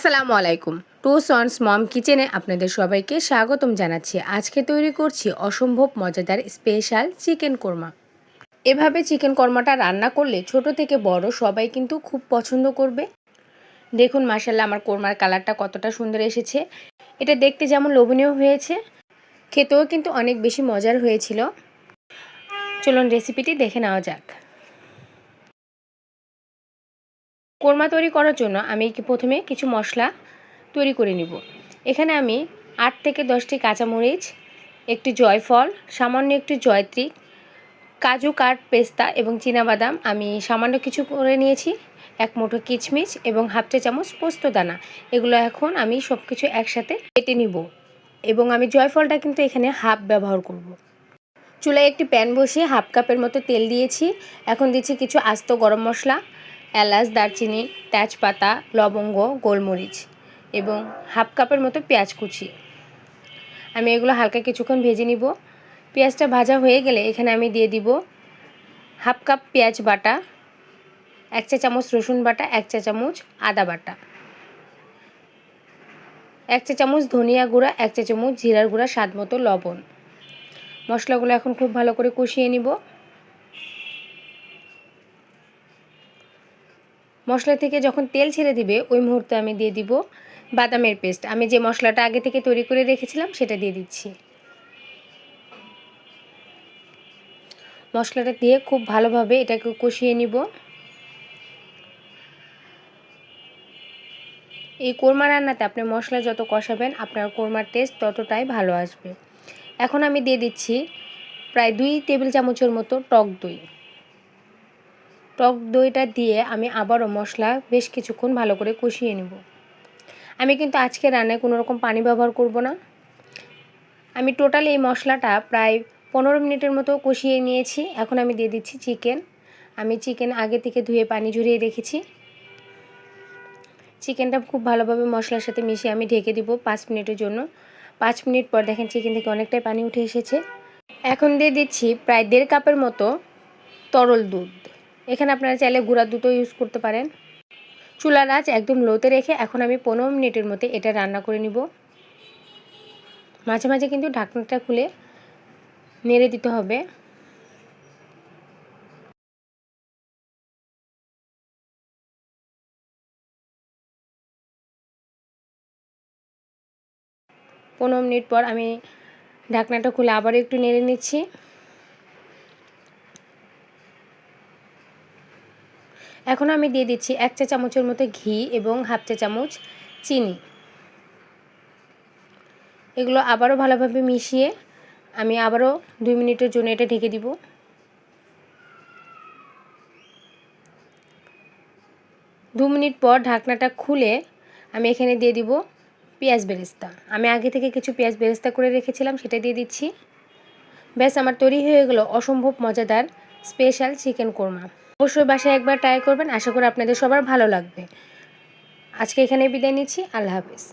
আসসালামু আলাইকুম। Two sons মম কিচেনে আপনাদের সবাইকে স্বাগতম জানাচ্ছি। আজকে তৈরি করছি অসম্ভব মজাদার স্পেশাল চিকেন কোরমা। এভাবে চিকেন কোরমাটা রান্না করলে ছোট থেকে বড় সবাই কিন্তু খুব পছন্দ করবে। দেখুন মাসাল্লাহ আমার কোরমার কালারটা কতটা সুন্দর এসেছে। এটা দেখতে যেমন লোভনীয় হয়েছে, খেতেও কিন্তু অনেক বেশি মজার হয়েছিল। চলুন রেসিপিটি দেখে নেওয়া যাক। কোরমা তৈরি করার জন্য আমি প্রথমে কিছু মশলা তৈরি করে নিব। এখানে আমি আট থেকে দশটি কাঁচামরিচ, একটি জয়ফল, সামান্য একটি জয়ত্রী, কাজু কাঠ পেস্তা এবং বাদাম আমি সামান্য কিছু করে নিয়েছি, এক মুঠো কিচমিচ এবং হাফ চা চামচ পোস্ত দানা। এগুলো এখন আমি সব কিছু একসাথে কেটে নিব এবং আমি জয়ফলটা কিন্তু এখানে হাফ ব্যবহার করব। চুলায় একটি প্যান বসিয়ে হাফ কাপের মতো তেল দিয়েছি। এখন দিচ্ছি কিছু আস্ত গরম মশলা। এলাচ, দারচিনি, তেজপাতা, লবঙ্গ, গোলমরিচ এবং হাফ কাপের মতো পেঁয়াজ কুচি। আমি এগুলো হালকা কিছুক্ষণ ভেজে নিব। পেঁয়াজটা ভাজা হয়ে গেলে এখানে আমি দিয়ে দিব হাফ কাপ পেঁয়াজ বাটা, এক চা চামচ রসুন বাটা, এক চা চামচ আদা বাটা, এক চা চামচ ধনিয়া গুঁড়া, এক চা চামচ জিরার গুঁড়া, স্বাদ মতো লবণ। মশলাগুলো এখন খুব ভালো করে কষিয়ে নিব। মশলা থেকে যখন তেল ছেড়ে দিবে, ওই মুহূর্তে আমি দিয়ে দিব বাদামের পেস্ট। আমি যে মশলাটা আগে থেকে তৈরি করে রেখেছিলাম, সেটা দিয়ে দিচ্ছি। মশলাটা দিয়ে খুব ভালোভাবে এটাকে কষিয়ে নিব। এই কোরমা রান্নাতে আপনি মশলা যত কষাবেন, আপনার কোরমার টেস্ট ততটাই ভালো আসবে। এখন আমি দিয়ে দিচ্ছি প্রায় দুই টেবিল চামচের মতো টক দই। টক দইটা দিয়ে আমি আবারও মশলা বেশ কিছুক্ষণ ভালো করে কষিয়ে নেব। আমি কিন্তু আজকে রান্নায় কোনো রকম পানি ব্যবহার করব না। আমি টোটাল এই মশলাটা প্রায় পনেরো মিনিটের মতো কষিয়ে নিয়েছি। এখন আমি দিয়ে দিচ্ছি চিকেন। আমি চিকেন আগে থেকে ধুয়ে পানি ঝরিয়ে রেখেছি। চিকেনটা খুব ভালোভাবে মশলার সাথে মিশিয়ে আমি ঢেকে দিব পাঁচ মিনিটের জন্য। পাঁচ মিনিট পর দেখেন চিকেন থেকে অনেকটাই পানি উঠে এসেছে। এখন দিয়ে দিচ্ছি প্রায় দেড় কাপের মতো তরল দুধ। এখানে আপনারা চাইলে গুঁড়া দুটো ইউজ করতে পারেন। চুলার আঁচ একদম লোতে রেখে এখন আমি পনেরো মিনিটের মধ্যে এটা রান্না করে নিব। মাঝে মাঝে কিন্তু ঢাকনাটা খুলে নেড়ে দিতে হবে। পনেরো মিনিট পর আমি ঢাকনাটা খুলে আবার একটু নেড়ে নিচ্ছি। এখন আমি দিয়ে দিচ্ছি এক চা চামচের মতো ঘি এবং হাফ চা চামচ চিনি। এগুলো আবারও ভালোভাবে মিশিয়ে আমি আবারও দুই মিনিটের জন্য এটা ঢেকে দিব। দু মিনিট পর ঢাকনাটা খুলে আমি এখানে দিয়ে দিব পেঁয়াজ বেরেস্তা। আমি আগে থেকে কিছু পেঁয়াজ বেরেস্তা করে রেখেছিলাম, সেটা দিয়ে দিচ্ছি। ব্যাস, আমার তৈরি হয়ে গেলো অসম্ভব মজাদার স্পেশাল চিকেন কোরমা। অবশ্যই বাসায় একবার ট্রাই করবেন। আশা করি আপনাদের সবার ভালো লাগবে। আজকে এখানে বিদায় নিচ্ছি। আল্লাহ হাফিজ।